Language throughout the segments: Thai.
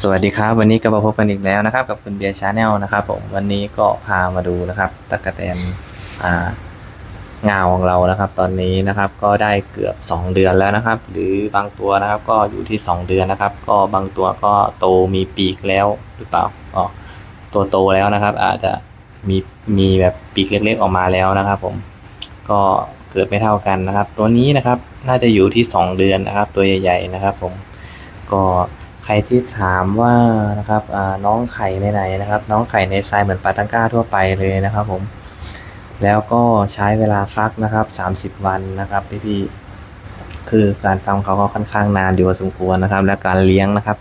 สวัสดีครับ วันนี้ก็มาพบกันอีกแล้วนะครับ กับคุณเบียร์ชาแนลนะครับผมวันนี้ก็พามาดูนะครับตะกะแตนอ่างาของเรานะครับ ตอนนี้นะครับก็ได้เกือบ 2 เดือนแล้วนะครับ หรือบางตัวนะครับก็อยู่ที่ 2 เดือนนะครับ ก็บางตัวก็โตมีปีกแล้วหรือเปล่าอ๋อตัวโตแล้วนะครับ อาจจะมีมีแบบปีกเล็กๆออกมาแล้วนะครับ ผมก็เกิดไม่เท่ากันนะครับ ตัวนี้นะครับน่าจะอยู่ที่ 2 เดือนนะครับ ตัวใหญ่ ๆ นะครับ ผมก็ ใครที่ถามว่านะครับน้องไข่ในไหนนะครับ น้องไข่ในทรายเหมือนปลาตังก้าทั่วไปเลยนะครับ ผม แล้วก็ใช้เวลาฟักนะครับ 30 วันนะครับพี่ๆคือการฟักเขาก็ค่อนข้างนานอยู่พอสมควรนะครับ และการเลี้ยงนะครับ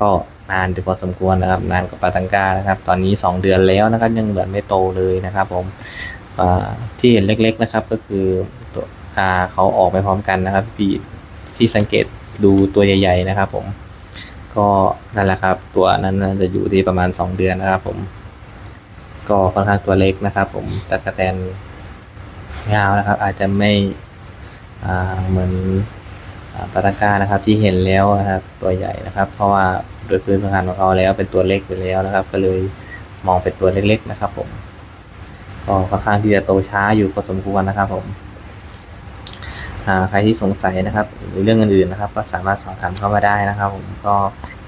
ก็นานอยู่พอสมควรนะครับ นานกว่าปลาตังก้านะครับ ตอนนี้ 2 เดือนแล้วนะครับ ยังเหมือนไม่โตเลยนะครับ ผมที่เห็นเล็ก ๆนะครับ ก็คือตัวอ่าเขาออกไปพร้อมกันนะครับ พี่ที่สังเกตดูตัวใหญ่ ๆ นะครับ ผม ก็นั่นแหละครับ ตัวนั้นจะอยู่ที่ประมาณ 2 เดือนนะครับ ผม ก็ค่อนข้างตัวเล็กนะครับ ผมตะกะแตนยาวนะครับ อาจจะไม่เหมือนอปาตาก้านะครับ ที่เห็นแล้วนะครับ ตัวใหญ่นะครับ เพราะว่าโดยพื้นฐานของเขาแล้วเป็นตัวเล็กอยู่แล้วนะครับ ก็เลยมองเป็นตัวเล็กๆนะครับ ผมก็ค่อนข้างที่จะโตช้าอยู่พอสมควรนะครับ ผม ใครที่สงสัยนะครับ หรือเรื่องอื่นๆนะครับ ก็สามารถสอบถามเข้ามาได้นะครับ ผมก็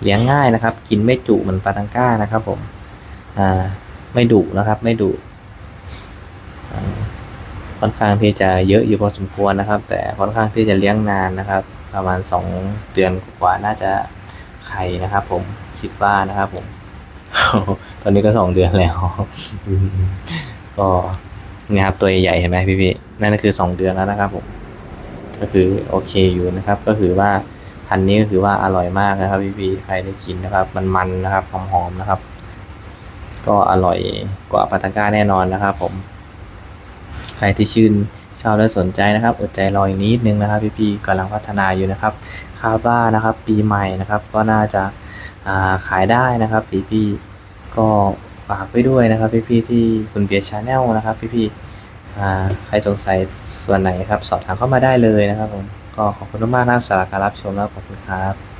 เลี้ยงง่ายนะครับ กินไม่จุเหมือนปลาตังก้านะครับ ผมไม่ดุนะครับ ไม่ดุค่อนข้างที่จะเยอะอยู่พอสมควรนะครับ แต่ค่อนข้างที่จะเลี้ยงนานนะครับ ประมาณสองเดือนกว่าน่าจะไข่นะครับ ผมคิดว่านะครับ ผมตอนนี้ก็สองเดือนแล้วก็นี่ครับตัวใหญ่เห็นไหมพี่ๆนั่นก็คือสองเดือนแล้วนะครับผม ก็คือโอเคอยู่นะครับ ก็คือว่าพันนี้ก็คือว่าอร่อยมากนะครับพี่ๆใครได้กินนะครับ มันมันนะครับหอมๆนะครับ ก็อร่อยกว่าปาตาก้าแน่นอนนะครับ ผม ใครที่ชื่นชอบและสนใจนะครับอดใจรออีกนิดนึงนะครับ พี่ๆกำลังพัฒนาอยู่นะครับคาดว่านะครับ ปีใหม่นะครับ ก็น่าจะาขายได้นะครับ พี่ๆก็ฝากไว้ด้วยนะครับ พี่ๆที่คุณเบียร์ชาแนลนะครับ พี่ๆอ่า ใครสงสัยส่วนไหนครับ สอบถามเข้ามาได้เลยนะครับผม ก็ขอบคุณมากๆนะสำหรับการรับชมแล้วขอบคุณครับ